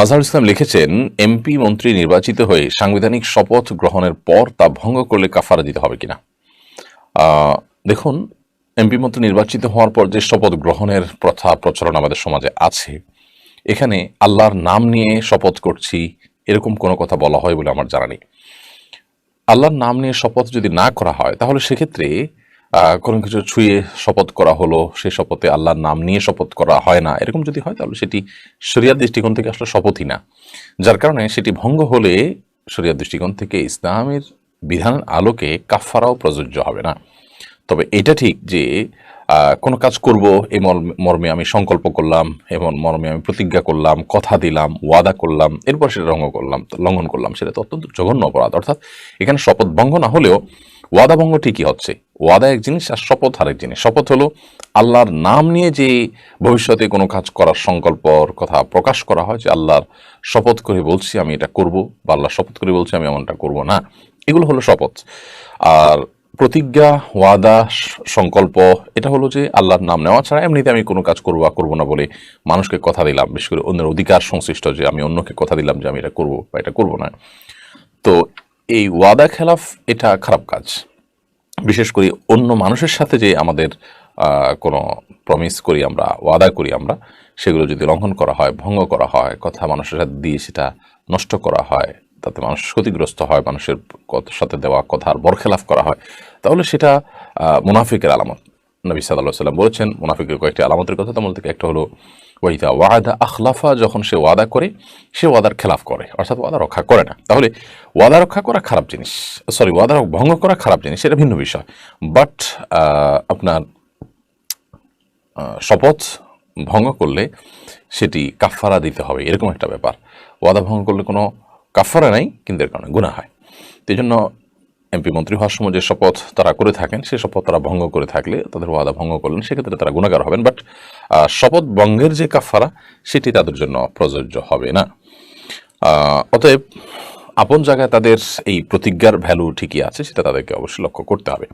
মাজার ইসলাম লিখেছেন, এমপি মন্ত্রী নির্বাচিত হয়ে সাংবিধানিক শপথ গ্রহণের পর তা ভঙ্গ করলে কাফারা দিতে হবে কিনা? দেখুন, এমপি মন্ত্রী নির্বাচিত হওয়ার পর যে শপথ গ্রহণের প্রথা প্রচলন আমাদের সমাজে আছে, এখানে আল্লাহর নাম নিয়ে শপথ করছি, এরকম কোনো কথা বলা হয় বলে আমার জানা নেই। আল্লাহর নাম নিয়ে শপথ যদি না করা হয়, তাহলে সেক্ষেত্রে কোনো কিছু ছুঁয়ে শপথ করা হলো, সে শপথে আল্লাহর নাম নিয়ে শপথ করা হয় না। এরকম যদি হয়, তাহলে সেটি শরিয়ার দৃষ্টিকোণ থেকে আসলে শপথই না। যার কারণে সেটি ভঙ্গ হলে শরিয়ার দৃষ্টিকোণ থেকে ইসলামের বিধানের আলোকে কাফারাও প্রযোজ্য হবে না। তবে এটা ঠিক যে কোনো কাজ করব এই মর্মে- আমি সংকল্প করলাম এমন মর্মে আমি প্রতিজ্ঞা করলাম, কথা দিলাম, ওয়াদা করলাম, এরপর সেটা রঙ্গ করলাম, লঙ্ঘন করলাম, সেটা তো অত্যন্ত জঘন্য অপরাধ। অর্থাৎ এখানে শপথ ভঙ্গ না হলেও ওয়াদা ভঙ্গ ঠিকই হচ্ছে। ওয়াদা এক জিনিস আর শপথ আরেক জিনিস। শপথ হলো আল্লাহর নাম নিয়ে যে ভবিষ্যতে কোনো কাজ করার সংকল্পর কথা প্রকাশ করা হয় যে আল্লাহর শপথ করে বলছি আমি এটা করব বা আল্লাহ শপথ করে বলছি আমি এমনটা করব না। এগুলো হলো শপথ। আর প্রতিজ্ঞা, ওয়াদা, সংকল্প, এটা হলো যে আল্লাহর নাম নেওয়া ছাড়া এমনিতে আমি কোনো কাজ করব বা করব না বলে মানুষকে কথা দিলাম, বিশেষ করে অন্যের অধিকার সংশ্লিষ্ট যে আমি অন্যকে কথা দিলাম যে আমি এটা করব বা এটা করব না। তো এই ওয়াদা খেলাফ এটা খারাপ কাজ। বিশেষ করে অন্য মানুষের সাথে যে আমাদের কোনো প্রমিস করি আমরা, ওয়াদা করি আমরা, সেগুলো যদি লঙ্ঘন করা হয়, ভঙ্গ করা হয়, কথা মানুষের সাথে দিয়ে সেটা নষ্ট করা হয়, তাতে মানুষ ক্ষতিগ্রস্ত হয়, মানুষের সাথে দেওয়া কথার বরখেলাফ করা হয়, তাহলে সেটা মুনাফিকের আলামত। নবী সাল্লাহ সাল্লাম বলেছেন, মুনাফিকের কয়েকটি আলামতের কথা, তার মধ্যে একটা হলো ওয়াইদা ওয়াদা আখলাফা, যখন সে ওয়াদা করে, সে ওয়াদার খেলাফ করে, অর্থাৎ ওয়াদা রক্ষা করে না। তাহলে ওয়াদা রক্ষা করা খারাপ জিনিস সরি ওয়াদা ভঙ্গ করা খারাপ জিনিস, এটা ভিন্ন বিষয়। বাট আপনার শপথ ভঙ্গ করলে সেটি কাফারা দিতে হবে, এরকম একটা ব্যাপার। ওয়াদা ভঙ্গ করলে কোনো কাফারা নাই, কিন্তু এর কারণে গুণা হয়। এই জন্য এমপি মন্ত্রী হওয়ার সময় যে শপথ তারা করে থাকেন সে শপথ তারা ভঙ্গ করে থাকলে তাদের ওয়াদা ভঙ্গ করলেন, সেক্ষেত্রে তারা গুণাগার হবেন। বাট শপথ ভঙ্গের যে কাফারা সেটি তাদের জন্য প্রযোজ্য হবে না। অতএব আপন জায়গায় তাদের এই প্রতিজ্ঞার ভ্যালু ঠিকই আছে, সেটা তাদেরকে অবশ্যই লক্ষ্য করতে হবে।